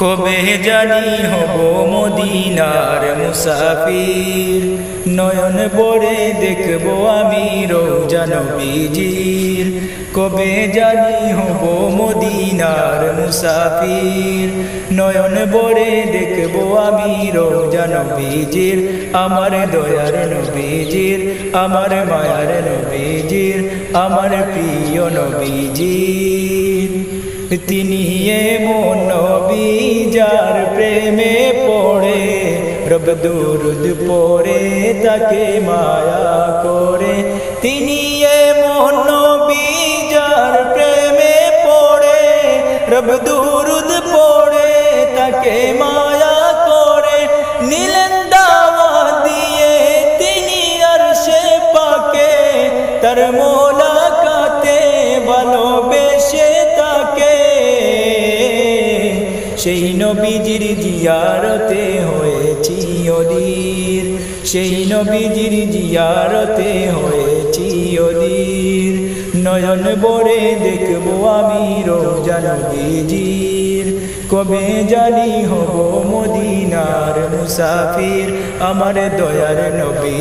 কবে জানি হব মদিনার মুসাফির। নয়ন বড়ে দেখব আমি রোজান বিজির কবে জানি হব মদিনার মুসাফির। নয়ন বড়ে দেখব আমি রোজান বিজির আমার দয়ার নবীজির, আমার মায়ার নবীজির, আমার প্রিয় নবীজির। তিনি এমন নবী প্রেমে পড়ে, রব দুরুদ পড়ে, তাকে মায়া করে। তিনি এমন নবী যার প্রেমে পড়ে, রব দুরুদ পড়ে, তাকে মায়া করে। নীলেন দিয়ে তিনি আর সে পাকে, তার মোলাকাতে ভালোবেসে সেই নবীজির জিয়ারতে হয়েছি অধীর। সেই নবীজির জিয়ারতে হয়েছি অধীর। নয়ন বড়ে দেখব আমি রোজা নবীজির। কবে জানি হব মদিনার মুসাফির, আমার দয়ার নবী